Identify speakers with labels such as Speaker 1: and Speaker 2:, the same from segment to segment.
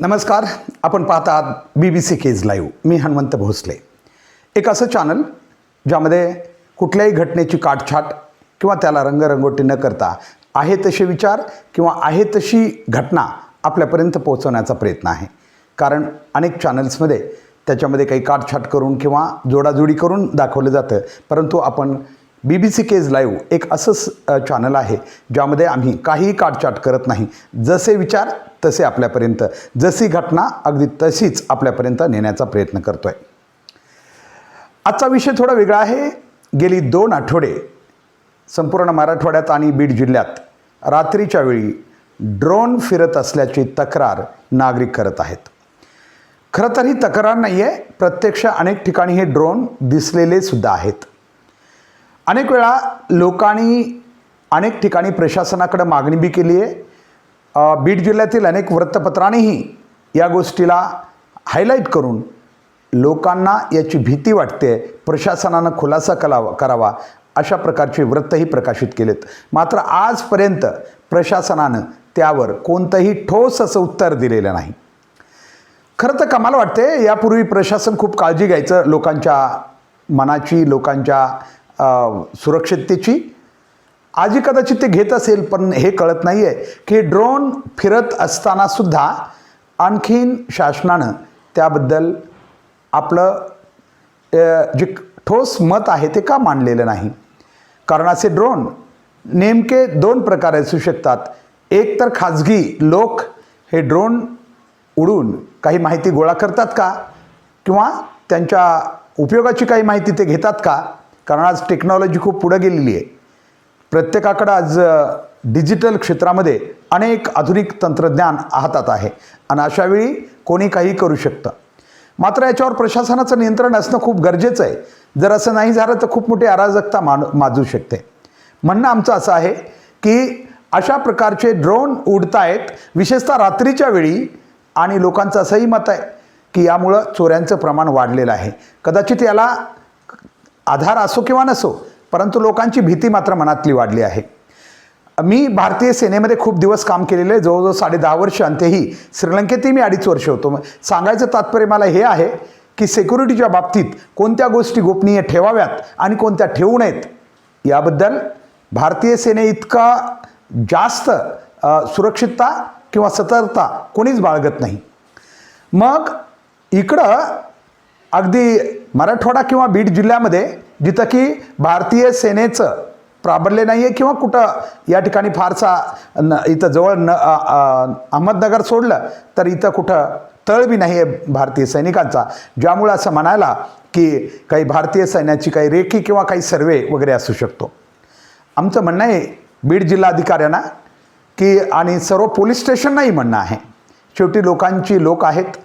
Speaker 1: नमस्कार आपण पाहतात आहात B B C Kej live मी हनुमंत भोसले. एक असं चॅनल ज्यामध्ये कुठल्याही घटनेची काटछाट किंवा त्याला रंगरंगोटी न करता आहे तसे विचार किंवा आहे तशी घटना आपल्यापर्यंत पोहोचवण्याचा प्रयत्न आहे. कारण अनेक चॅनल्समध्ये त्याच्यामध्ये काही काटछाट करून किंवा जोडाजोडी करून दाखवलं जातं. परंतु आपण B B C Kej live एक असंच चॅनल आहे ज्यामध्ये आम्ही काहीही काटछाट करत नाही. जसे विचार तसे आपल्यापर्यंत. जशी घटना अगदी तशीच आपल्यापर्यंत नेण्याचा प्रयत्न करतो आहे आजचा विषय थोडा वेगळा आहे. गेली दोन आठवडे संपूर्ण मराठवाड्यात आणि बीड जिल्ह्यात रात्रीच्या वेळी ड्रोन फिरत असल्याची तक्रार नागरिक करत आहेत. खरं तर ही तक्रार नाही आहे प्रत्यक्ष अनेक ठिकाणी हे ड्रोन दिसलेले सुद्धा आहेत. अनेक वेळा लोकांनी अनेक ठिकाणी प्रशासनाकडे मागणी बी केली आहे. बीड जिल्ह्यातील अनेक वृत्तपत्रांनीही या गोष्टीला हायलाईट करून लोकांना याची भीती वाटते प्रशासनानं खुलासा करावा करावा अशा प्रकारचे वृत्तही प्रकाशित केलेत. मात्र आजपर्यंत प्रशासनानं त्यावर कोणतंही ठोस असं उत्तर दिलेलं नाही. खरं तर कमाल वाटते यापूर्वी प्रशासन खूप काळजी घ्यायचं लोकांच्या मनाची लोकांच्या सुरक्षिततेची. आजी कदाचित ते घेत असेल पण हे कळत नाही आहे की ड्रोन फिरत असतानासुद्धा आणखीन शासनानं त्याबद्दल आपलं जे ठोस मत आहे ते का मांडलेलं नाही? कारण असे ड्रोन नेमके दोन प्रकारे असू शकतात. एक तर खाजगी लोक हे ड्रोन उडून काही माहिती गोळा करतात का? किंवा त्यांच्या उपयोगाची काही माहिती ते घेतात का? कारण आज टेक्नॉलॉजी खूप पुढं गेलेली आहे. प्रत्येकाकडं आज डिजिटल क्षेत्रामध्ये अनेक आधुनिक तंत्रज्ञान हातात आहे. आणि अशावेळी कोणी काही करू शकतं. मात्र याच्यावर प्रशासनाचं नियंत्रण असणं खूप गरजेचं आहे. जर असं नाही झालं तर खूप मोठी अराजकता मान माजू शकते. म्हणणं आमचं असं आहे की अशा प्रकारचे ड्रोन उडतायत विशेषतः रात्रीच्या वेळी आणि लोकांचं असंही मत आहे की यामुळं चोऱ्यांचं प्रमाण वाढलेलं आहे. कदाचित याला आधार असो किंवा नसो परंतु लोकांची भीती मात्र मनातली वाढली आहे. मी भारतीय सेनेमध्ये खूप दिवस काम केलेलं आहे. जवळजवळ साडे दहा वर्ष आणि तेही श्रीलंकेतही मी अडीच वर्ष होतो. मग सांगायचं तात्पर्य मला हे आहे की सिक्युरिटीच्या बाबतीत कोणत्या गोष्टी गोपनीय ठेवाव्यात आणि कोणत्या ठेवू नयेत याबद्दल भारतीय सेने इतका जास्त सुरक्षितता किंवा सतर्कता कोणीच बाळगत नाही. मग इकडं अगदी मराठवाडा किंवा बीड जिल्ह्यामध्ये जिथं की भारतीय सेनेचं प्राबल्य नाही आहे किंवा कुठं या ठिकाणी फारसा न इथं जवळ न अहमदनगर सोडलं तर इथं कुठं तळ बी नाही आहे भारतीय सैनिकांचा. ज्यामुळं असं म्हणायला की काही भारतीय सैन्याची काही रेखी किंवा काही सर्वे वगैरे असू शकतो. आमचं म्हणणं आहे बीड जिल्हा अधिकाऱ्यांना की आणि सर्व पोलीस स्टेशननाही म्हणणं आहे. शेवटी लोकांची लोक आहेत.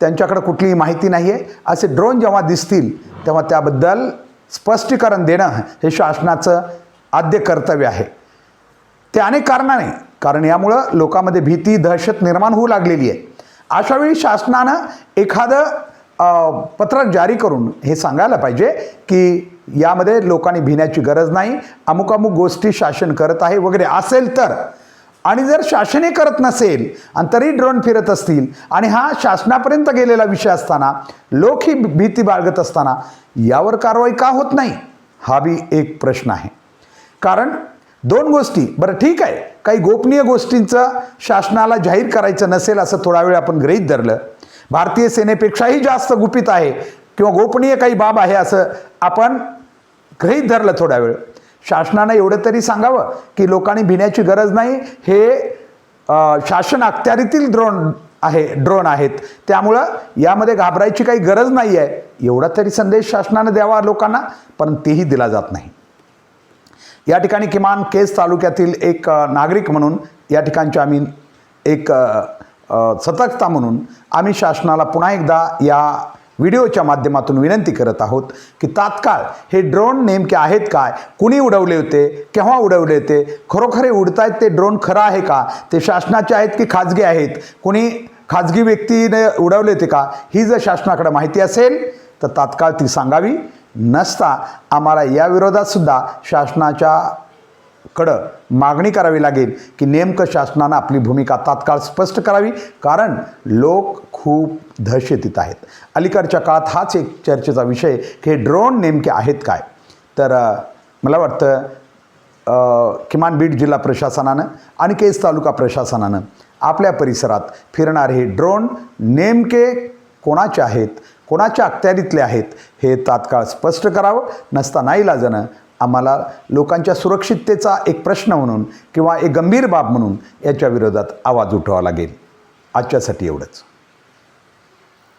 Speaker 1: त्यांच्याकडे कुठलीही माहिती नाही आहे असे ड्रोन जेव्हा दिसतील तेव्हा त्याबद्दल स्पष्टीकरण देणं हे शासनाचं आद्य कर्तव्य आहे. ते अनेक कारणाने कारण यामुळं लोकांमध्ये भीती दहशत निर्माण होऊ लागलेली आहे. अशावेळी शासनानं एखादं पत्रक जारी करून हे सांगायला पाहिजे की यामध्ये लोकांनी भिण्याची गरज नाही अमुक अमुक गोष्टी शासन करत आहे वगैरे असेल तर आणि जर शासने करत नसेल आणि तरी ड्रोन फिरत असतील आणि हा शासनापर्यंत गेलेला विषय असताना लोक ही भीती बाळगत असताना यावर कारवाई का होत नाही? हा बी एक प्रश्न आहे. कारण दोन गोष्टी बरं ठीक आहे काही गोपनीय गोष्टींचं शासनाला जाहीर करायचं नसेल असं थोडा वेळ आपण गृहीत धरलं. भारतीय सेनेपेक्षाही जास्त गुपित आहे किंवा गोपनीय काही बाब आहे असं आपण गृहीत धरलं थोडा वेळ. शासनानं एवढं तरी सांगावं की लोकांनी भिण्याची गरज नाही. हे शासन अखत्यारीतील ड्रोन आहे ड्रोन आहेत. त्यामुळं यामध्ये घाबरायची काही गरज नाही आहे एवढा तरी संदेश शासनानं द्यावा लोकांना पण तेही दिला जात नाही. या ठिकाणी किमान केस तालुक्यातील एक नागरिक म्हणून या ठिकाणच्या आम्ही एक सतर्कता म्हणून आम्ही शासनाला पुन्हा एकदा या व्हिडिओच्या माध्यमातून विनंती करत आहोत की तात्काळ हे ड्रोन नेमके आहेत काय? कुणी उडवले होते? केव्हा उडवले होते? खरोखरे उडत उडतायत ते ड्रोन खरं आहे का? ते शासनाचे आहेत की खाजगी आहेत? कुणी खाजगी व्यक्तीने उडवले होते का? ही जर शासनाकडे माहिती असेल तर तात्काळ ती सांगावी. नसता आम्हाला या शासनाच्या कडं मागणी करावी लागेल की नेमकं शासनानं आपली भूमिका तात्काळ स्पष्ट करावी कारण लोक खूप दहशतीत आहेत. अलीकडच्या काळात हाच एक चर्चेचा विषय की हे ड्रोन नेमके आहेत काय? तर मला वाटतं किमान बीड जिल्हा प्रशासनानं आणि केस तालुका प्रशासनानं आपल्या परिसरात फिरणारे हे ड्रोन नेमके कोणाचे आहेत कोणाच्या अखत्यारीतले आहेत हे तात्काळ स्पष्ट करावं नसता नाही लाजणं आम्हाला लोकांच्या सुरक्षिततेचा एक प्रश्न म्हणून किंवा एक गंभीर बाब म्हणून याच्या विरोधात आवाज उठवावा लागेल. आजच्यासाठी एवढंच.